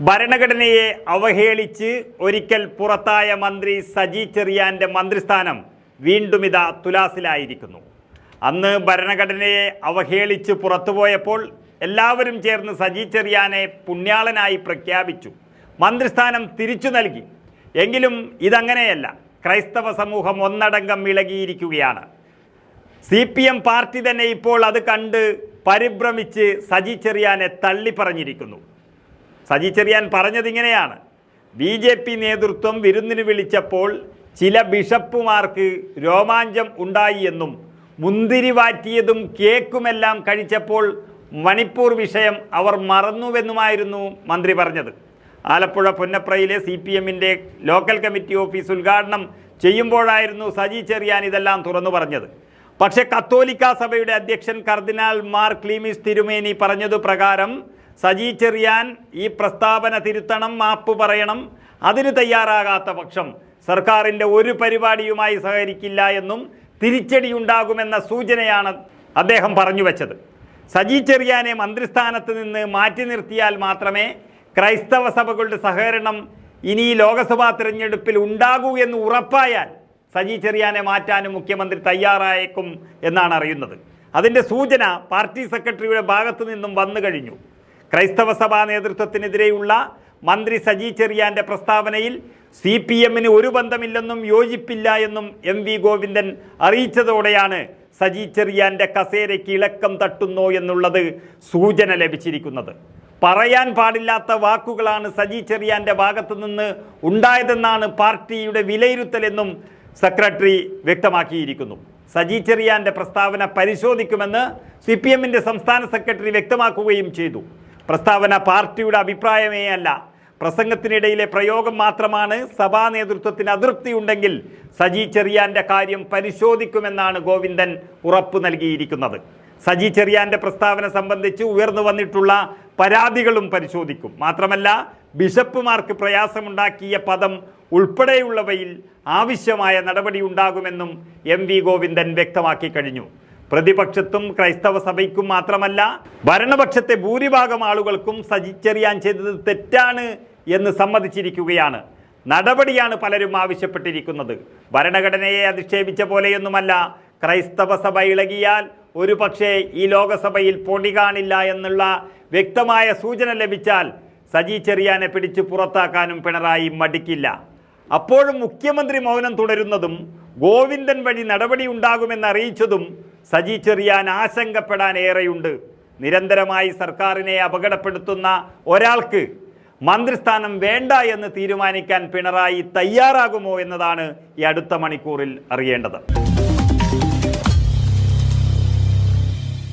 ഭരണഘടനയെ അവഹേളിച്ച് ഒരിക്കൽ പുറത്തായ മന്ത്രി സജി ചെറിയാന്റെ മന്ത്രിസ്ഥാനം വീണ്ടും ഇതാ തുലാസിലായിരിക്കുന്നു. അന്ന് ഭരണഘടനയെ അവഹേളിച്ച് പുറത്തുപോയപ്പോൾ എല്ലാവരും ചേർന്ന് സജി ചെറിയാനെ പുണ്യാളനായി പ്രഖ്യാപിച്ചു. മന്ത്രിസ്ഥാനം തിരിച്ചു നൽകി. എങ്കിലും ഇതങ്ങനെയല്ല. ക്രൈസ്തവ സമൂഹം ഒന്നടങ്കം ഇളകിയിരിക്കുകയാണ്. സി പി എം പാർട്ടി തന്നെ ഇപ്പോൾ അത് കണ്ട് പരിഭ്രമിച്ച് സജി ചെറിയാനെ തള്ളി പറഞ്ഞിരിക്കുന്നു സജി ചെറിയാൻ പറഞ്ഞതിങ്ങനെയാണ് ബി ജെ പി നേതൃത്വം വിരുന്നിന് വിളിച്ചപ്പോൾ ചില ബിഷപ്പുമാർക്ക് രോമാഞ്ചം ഉണ്ടായി എന്നും മുന്തിരി വാറ്റിയതും കേക്കുമെല്ലാം കഴിച്ചപ്പോൾ മണിപ്പൂർ വിഷയം അവർ മറന്നുവെന്നുമായിരുന്നു മന്ത്രി പറഞ്ഞത്. ആലപ്പുഴ പൊന്നപ്രയിലെ സി പി എമ്മിന്റെ ലോക്കൽ കമ്മിറ്റി ഓഫീസ് ഉദ്ഘാടനം ചെയ്യുമ്പോഴായിരുന്നു സജി ചെറിയാൻ ഇതെല്ലാം തുറന്നു പറഞ്ഞത്. പക്ഷേ കത്തോലിക്ക സഭയുടെ അധ്യക്ഷൻ കർദിനാൾ മാർ ക്ലീമിസ് തിരുമേനി പറഞ്ഞതു പ്രകാരം സജി ചെറിയാൻ ഈ പ്രസ്താവന തിരുത്തണം മാപ്പ് പറയണം. അതിന് തയ്യാറാകാത്ത പക്ഷം സർക്കാരിന്റെ ഒരു പരിപാടിയുമായി സഹകരിക്കില്ല എന്നും തിരിച്ചടിയുണ്ടാകുമെന്ന സൂചനയാണ് അദ്ദേഹം പറഞ്ഞു വെച്ചത്. സജി ചെറിയാനെ മന്ത്രിസ്ഥാനത്ത് നിന്ന് മാറ്റി നിർത്തിയാൽ മാത്രമേ ക്രൈസ്തവ സഭകളുടെ സഹകരണം ഇനി ലോകസഭാ തിരഞ്ഞെടുപ്പിൽ ഉണ്ടാകൂ എന്ന് ഉറപ്പായാൽ സജി ചെറിയാനെ മാറ്റാനും മുഖ്യമന്ത്രി തയ്യാറായേക്കും എന്നാണ് അറിയുന്നത്. അതിന്റെ സൂചന പാർട്ടി സെക്രട്ടറിയുടെ ഭാഗത്തു നിന്നും വന്നു കഴിഞ്ഞു. ക്രൈസ്തവ സഭാ നേതൃത്വത്തിനെതിരെയുള്ള മന്ത്രി സജി ചെറിയാന്റെ പ്രസ്താവനയിൽ സി പി എമ്മിന് ഒരു ബന്ധമില്ലെന്നും യോജിപ്പില്ല എന്നും എം വി ഗോവിന്ദൻ അറിയിച്ചതോടെയാണ് സജി ചെറിയാന്റെ കസേരയ്ക്ക് ഇളക്കം തട്ടുന്നോ എന്നുള്ളത് സൂചന ലഭിച്ചിരിക്കുന്നത്. പറയാൻ പാടില്ലാത്ത വാക്കുകളാണ് സജി ചെറിയാന്റെ ഭാഗത്തു നിന്ന് ഉണ്ടായതെന്നാണ് പാർട്ടിയുടെ വിലയിരുത്തലെന്നും സെക്രട്ടറി വ്യക്തമാക്കിയിരിക്കുന്നു. സജി ചെറിയാന്റെ പ്രസ്താവന പരിശോധിക്കുമെന്ന് സി പി സംസ്ഥാന സെക്രട്ടറി വ്യക്തമാക്കുകയും ചെയ്തു. പ്രസ്താവന പാർട്ടിയുടെ അഭിപ്രായമേ അല്ല. പ്രസംഗത്തിനിടയിലെ പ്രയോഗം മാത്രമാണ് സഭാ നേതൃത്വത്തിന് അതൃപ്തിയുണ്ടെങ്കിൽ സജി ചെറിയാന്റെ കാര്യം പരിശോധിക്കുമെന്നാണ് ഗോവിന്ദൻ ഉറപ്പു നൽകിയിരിക്കുന്നത്. സജി ചെറിയാന്റെ പ്രസ്താവന സംബന്ധിച്ച് ഉയർന്നു വന്നിട്ടുള്ള പരാതികളും പരിശോധിക്കും. മാത്രമല്ല ബിഷപ്പുമാർക്ക് പ്രയാസമുണ്ടാക്കിയ പദം ഉൾപ്പെടെയുള്ളവയിൽ ആവശ്യമായ നടപടി ഉണ്ടാകുമെന്നും എം വി ഗോവിന്ദൻ വ്യക്തമാക്കി കഴിഞ്ഞു. പ്രതിപക്ഷത്തും ക്രൈസ്തവ സഭയ്ക്കും മാത്രമല്ല ഭരണപക്ഷത്തെ ഭൂരിഭാഗം ആളുകൾക്കും സജി ചെറിയാൻ ചെയ്തത് തെറ്റാണ് എന്ന് സമ്മതിച്ചിരിക്കുകയാണ്. നടപടിയാണ് പലരും ആവശ്യപ്പെട്ടിരിക്കുന്നത്. ഭരണഘടനയെ അധിക്ഷേപിച്ച പോലെയൊന്നുമല്ല ക്രൈസ്തവ സഭ ഇളകിയാൽ ഒരു പക്ഷേ ഈ ലോകസഭയിൽ പൊടി കാണില്ല എന്നുള്ള വ്യക്തമായ സൂചന ലഭിച്ചാൽ സജി ചെറിയാനെ പിടിച്ചു പുറത്താക്കാനും പിണറായി മടിക്കില്ല. അപ്പോഴും മുഖ്യമന്ത്രി മൗനം തുടരുന്നതും ഗോവിന്ദൻ വഴി നടപടി ഉണ്ടാകുമെന്ന് അറിയിച്ചതും സജി ചെറിയാൻ ആശങ്കപ്പെടാൻ ഏറെയുണ്ട്. നിരന്തരമായി സർക്കാരിനെ അപകടപ്പെടുത്തുന്ന ഒരാൾക്ക് മന്ത്രിസ്ഥാനം വേണ്ട എന്ന് തീരുമാനിക്കാൻ പിണറായി തയ്യാറാകുമോ എന്നതാണ് ഈ അടുത്ത മണിക്കൂറിൽ അറിയേണ്ടത്.